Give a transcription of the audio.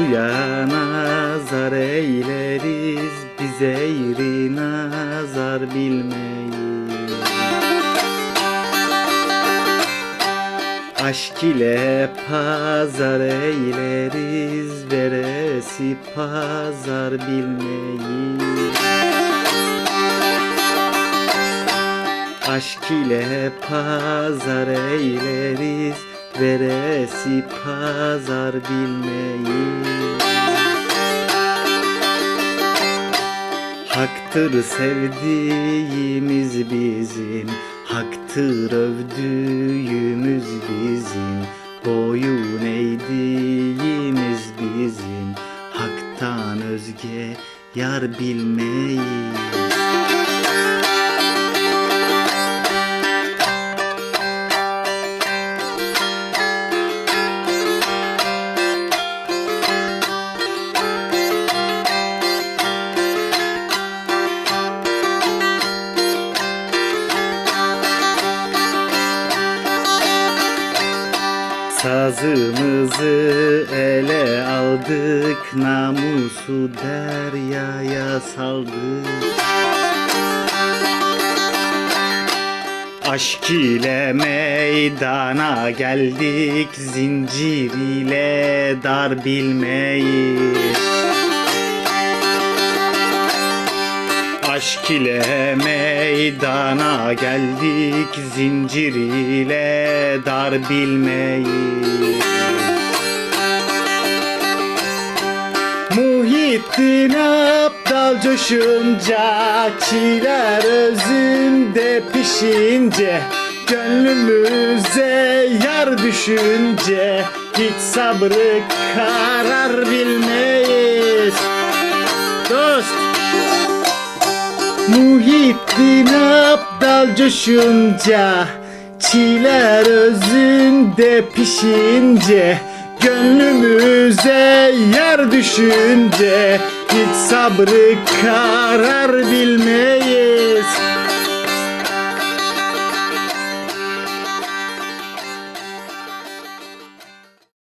Duya zar eyleriz biz eğri nazar bilmeyiz. Aşk ile pazar eyleriz veresi pazar bilmeyiz. Aşk ile pazar eyleriz Veresi pazar bilmeyiz. Haktır sevdiğimiz bizim Haktır övdüğümüz bizim. Boyun eğdiğimiz bizim Hak'tan özge yar bilmeyiz Sazımızı ele aldık Namusu deryaya saldık. Aşk ile meydana geldik Zincir ile dar bilmeyiz Aşk ile meydana geldik Zincir ile dar bilmeyiz Muhittin aptal coşunca Çiler özünde pişince Gönlümüze yar düşünce Hiç sabrı karar bilmeyiz. Dost Muhittin aptal coşunca Çiler özünde pişince Gönlümüze yer düşünce Hiç sabrı karar bilmeyiz